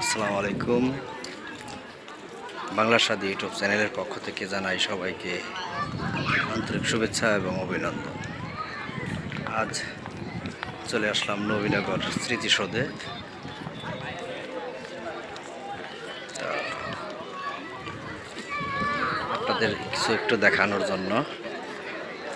আসসালামু আলাইকুম। বাংলা স্বাদ ইউটিউব চ্যানেলের পক্ষ থেকে জানাই সবাইকে আন্তরিক শুভেচ্ছা এবং অভিনন্দন। আজ চলে আসলাম নবীনগর স্মৃতিসৌধে। আপনাদের কিছু একটু দেখানোর জন্য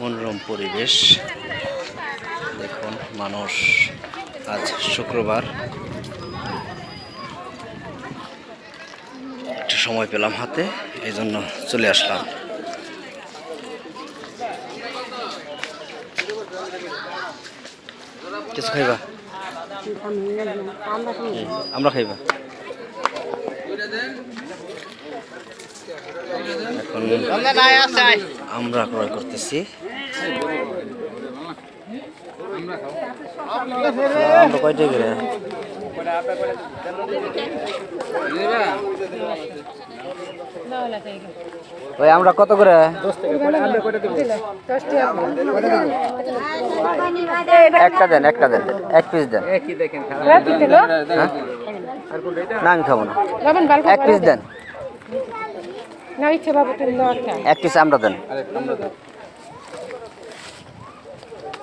মনোরম পরিবেশ। দেখুন মানুষ আজ শুক্রবার। একটু সময় পেলাম হাতে এই জন্য চলে আসলাম। কিছু খাইবা? আমরা খাইবা। এখন আমরা ক্রয় করতেছি আমরা কয়টা করে ভাই আমরা কত করে? একটা দেন একটা দেন এক পিস দেন। হ্যাঁ? না আমি খাব না। এক পিস দেন। না ইচ্ছে বাবু তুমি নাও এক পিস আমরা দেন।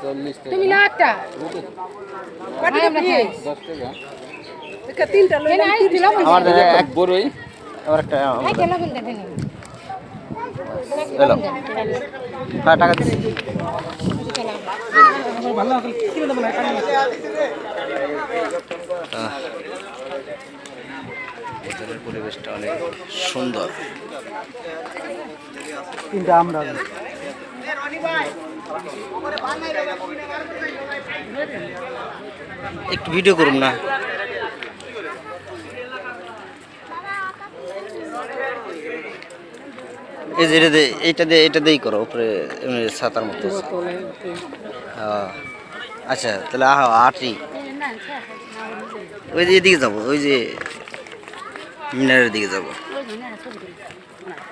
তুমি তিনটা লই না দিলাম আমার দেন এক বড়ই আমার একটা হ্যাঁ টাকা দিচ্ছি। ভেতরের পরিবেশটা অনেক সুন্দর। তিনটা আমরা। একটু ভিডিও করুন না। এই যে এটা এইটা দিয়ে এটা দিয়েই করো উপরে ছাতার মতো। হ্যাঁ। আচ্ছা তাহলে আহ আটি ওই যে এদিকে যাব ওই যে মিনারের দিকে যাব।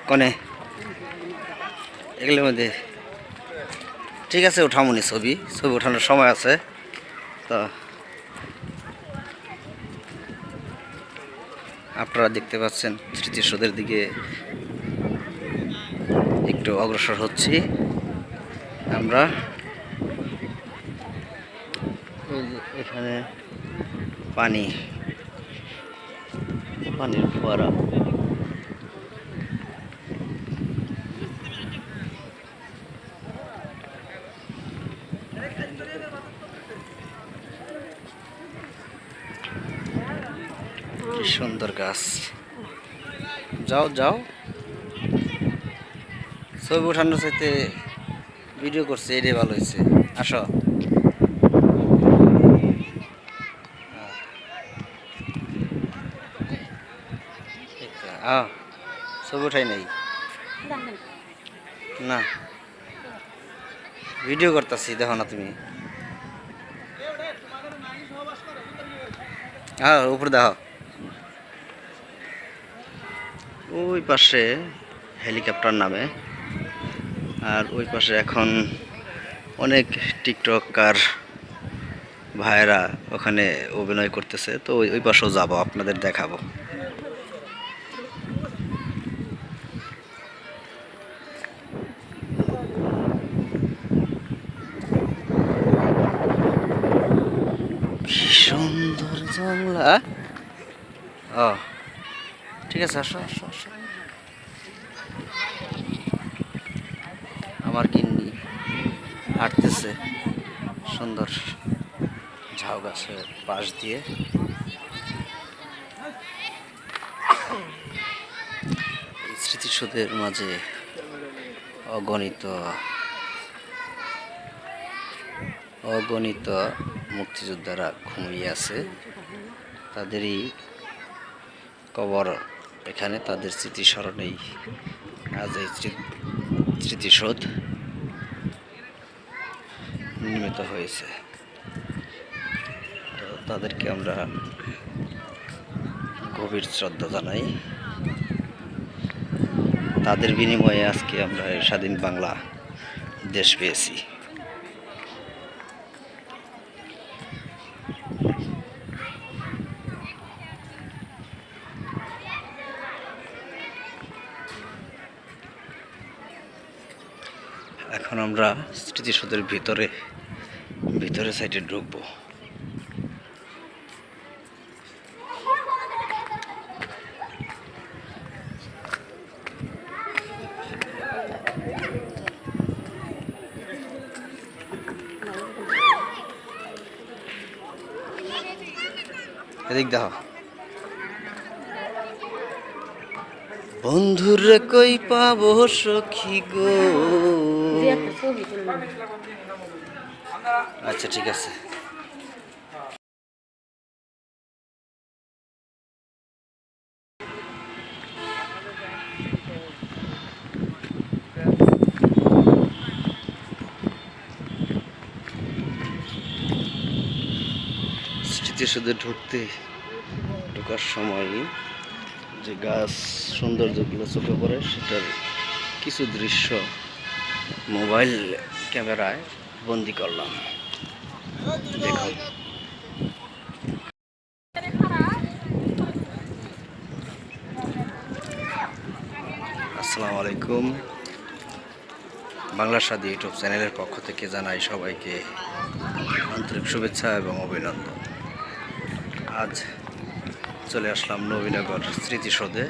কনে? এগুলোর মধ্যে। ঠিক আছে ওঠামনি ছবি। ছবি ওঠানোর সময় আছে। তো আপনারা দেখতে পাচ্ছেন, স্মৃতিসৌধের দিকে একটু অগ্রসর হচ্ছি আমরা। এখানে পানি, পানির ফোয়ারা। কি সুন্দর গাছ। যাও যাও। ছবি ওঠানোর চাইতে ভিডিও করছে, এটাই ভালো হয়েছে। আসো। ছবি উঠাই নাই। না। ভিডিও করতেছি, দেখো না তুমি। হ্যাঁ উপরে দেখো। ওই পাশে হেলিকপ্টার নামে। আর ওই পাশে এখন অনেক টিকটকার ভাইরা ওখানে অভিনয় করতেছে। তো ওই পাশেও যাব, আপনাদের দেখাবো কি সুন্দর জংলা ও ঠিক আছে আসো আসো আসো আমার গিন্নি হাঁটতেছে সুন্দর ঝাউ গাছের পাশ দিয়ে। এই স্মৃতিসৌধের মাঝে অগণিত অগণিত মুক্তিযোদ্ধারা ঘুমিয়ে আছে। তাদেরই কবর এখানে তাদের স্মৃতিস্মরণেই আজ এই স্মৃ- স্মৃতিসৌধ নির্মিত হয়েছে। তো তাদেরকে আমরা গভীর শ্রদ্ধা জানাই। তাদের বিনিময়ে আজকে আমরা স্বাধীন বাংলা দেশ পেয়েছি। আমরা স্মৃতিসৌধের ভিতরে ভিতরে সাইডে ঢুকবো। এদিক দেখো বন্ধুরে কই পাবো সখী গো? আচ্ছা ঠিক আছে। স্মৃতিসৌধে ঢুকতে ঢোকার সময় যে গাছ সৌন্দর্যগুলো চোখে পড়ে, সেটার কিছু দৃশ্য মোবাইল ক্যামেরায় বন্দি করলাম। দেখুন। আসসালামু আলাইকুম। বাংলা স্বাদ ইউটিউব চ্যানেলের পক্ষ থেকে জানাই সবাইকে আন্তরিক শুভেচ্ছা এবং অভিনন্দন। আজ চলে আসলাম নবীনগর স্মৃতিসৌধে।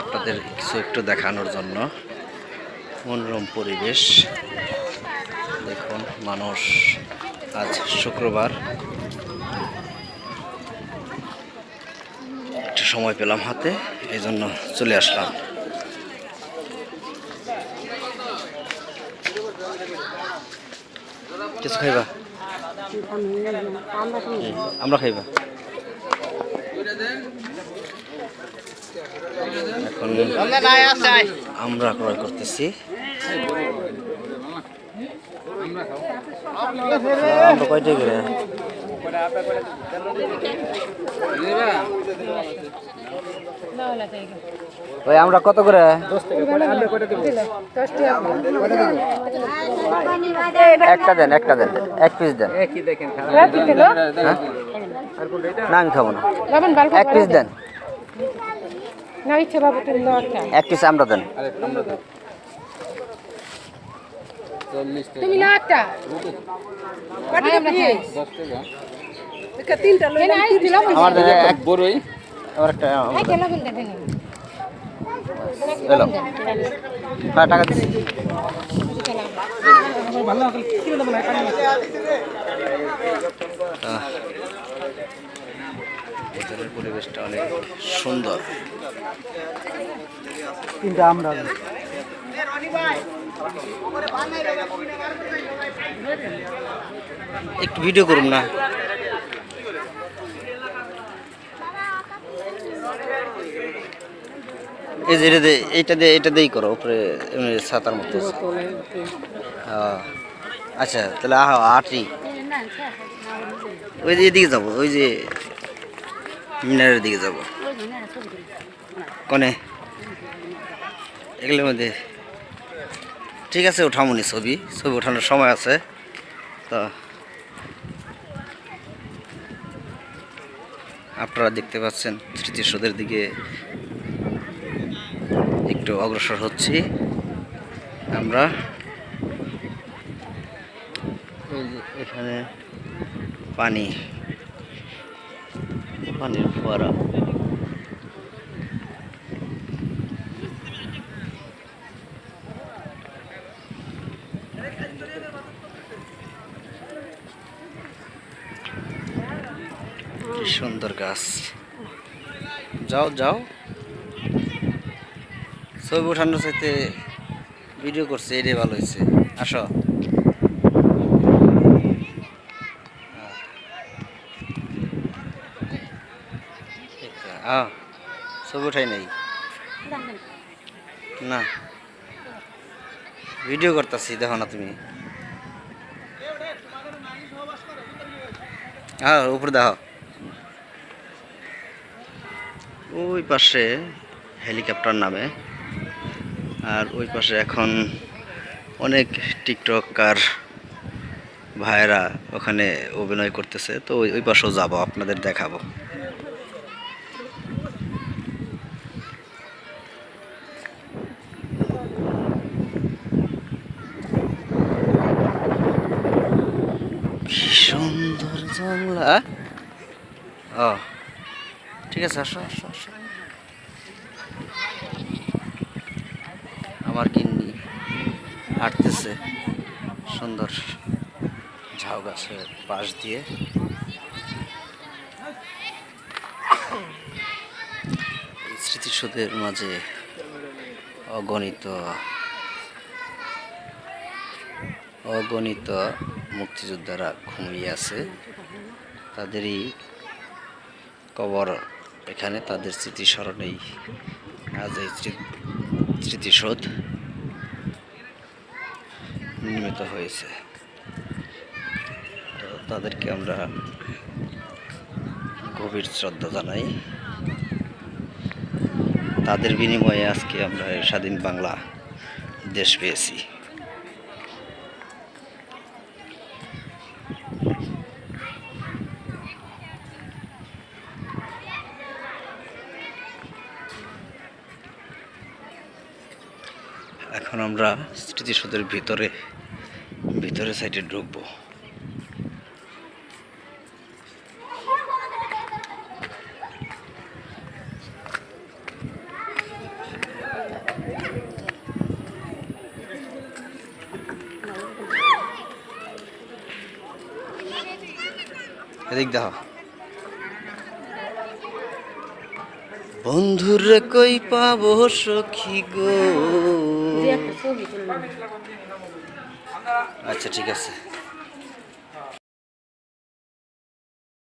আপনাদের কিছু একটু দেখানোর জন্য। মনোরম পরিবেশ। দেখুন, মানুষ আজ শুক্রবার। একটু সময় পেলাম হাতে এই জন্য চলে আসলাম। কিছু খাইবা? আমরা খাইবা। এখন আমরা ক্রয় করতেছি। আমরা কয়টা করে? না ভাই আমরা কত করে? একটা দেন একটা দেন এক পিস দেন। না আমি খাব না। এক পিস দেন। না ইচ্ছে বাবু তুমি দাও একটা এক পিস আমরা দেন তুমি না একটা। তিনটা আমার একটা এই কেন লবণ দেন এলো হ্যাঁ টাকা দিচ্ছি। ভেতরের পরিবেশটা অনেক সুন্দর। তিনটা আমরা একটু ভিডিও করুন না। এই যে এটা দে- এইটা দিয়ে এটা দিয়েই করো, উপরে ছাতার মতো। হ্যাঁ। আচ্ছা তাহলে আহ আটি ওই যে এদিকে যাব, ওই যে মিনারের দিকে যাব। কনে? এগুলোর মধ্যে। ঠিক আছে, উঠামনি ছবি। ছবি ওঠানোর সময় আছে। তো আপনারা দেখতে পাচ্ছেন, স্মৃতিসৌধের দিকে একটু অগ্রসর হচ্ছি। আমরা এখানে পানি পানির ফোয়ারা। সুন্দর গাছ। যাও যাও। ছবি ওঠানোর সাথে ভিডিও করছে, এটাই ভালো হয়েছে। আসো। ছবি উঠাই নাই? না। ভিডিও করতেছি, দেখো না তুমি। হ্যাঁ উপরে দেখো। ওই পাশে হেলিকপ্টার নামে। আর ওই পাশে এখন অনেক টিকটকার ভাইরা ওখানে অভিনয় করতেছে। তো ওই পাশেও যাব, আপনাদের দেখাবো। সুন্দর জংলা ও, ঠিক আছে, আসো আসো আসো। আমার গিন্নি হাঁটতেছে। সুন্দর ঝাউ গাছের পাশ দিয়ে। এই স্মৃতিসৌধের মাঝে অগণিত অগণিত মুক্তিযোদ্ধারা ঘুমিয়ে আছে। তাদেরই কবর এখানে, তাদের স্মৃতিস্মরণেই আজ এই স্মৃ- স্মৃতিসৌধ নির্মিত হয়েছে। তো তাদেরকে আমরা গভীর শ্রদ্ধা জানাই। তাদের বিনিময়ে আজকে আমরা স্বাধীন বাংলা দেশ পেয়েছি। এখন আমরা স্মৃতিসৌধের ভিতরে ভিতরে সাইডে ঢুকবো। বন্ধুরে কই পাবো সখী গো? আচ্ছা ঠিক আছে।